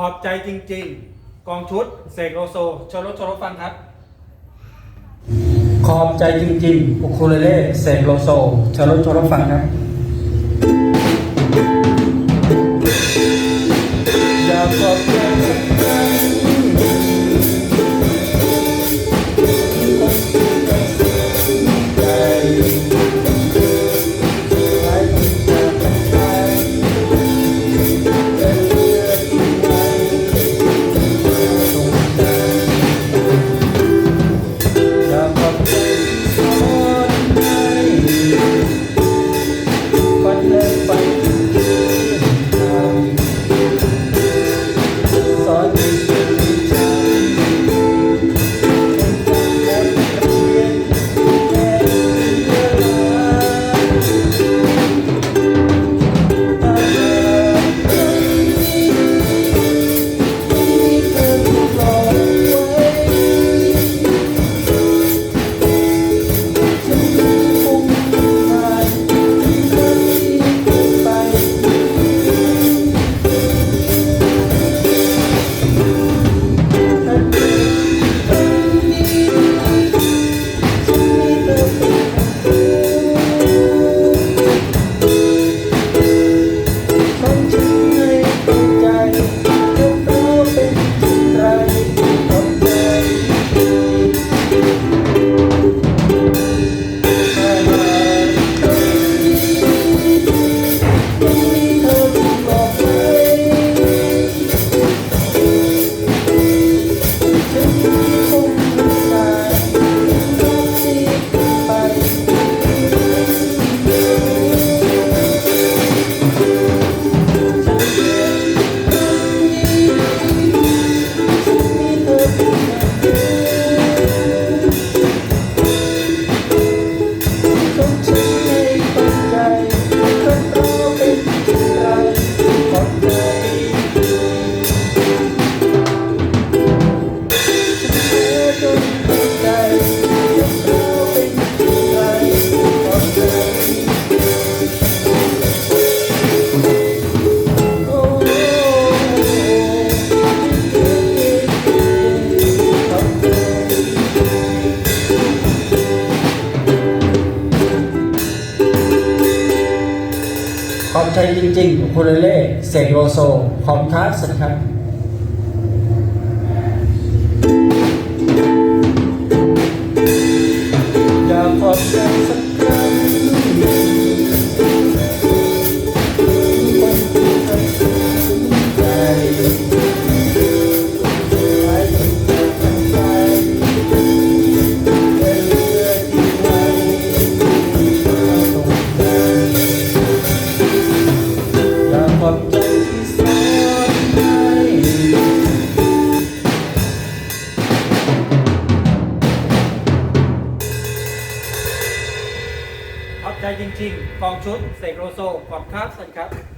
ขอบใจจริง ๆ กองชุดเสกโลโซชลรถชลรฟังครับ ขอบใจจริง ๆ อุคูเลเล่เสกโลโซชลรถชลรฟังครับ อย่าขอบ ขอบใจจริงๆคุณเล่เซกโลโซ ขอบครับสวัสครับ ใจจริง ๆ กองชุดเสกโรโซขอบครับสวัสดีครับ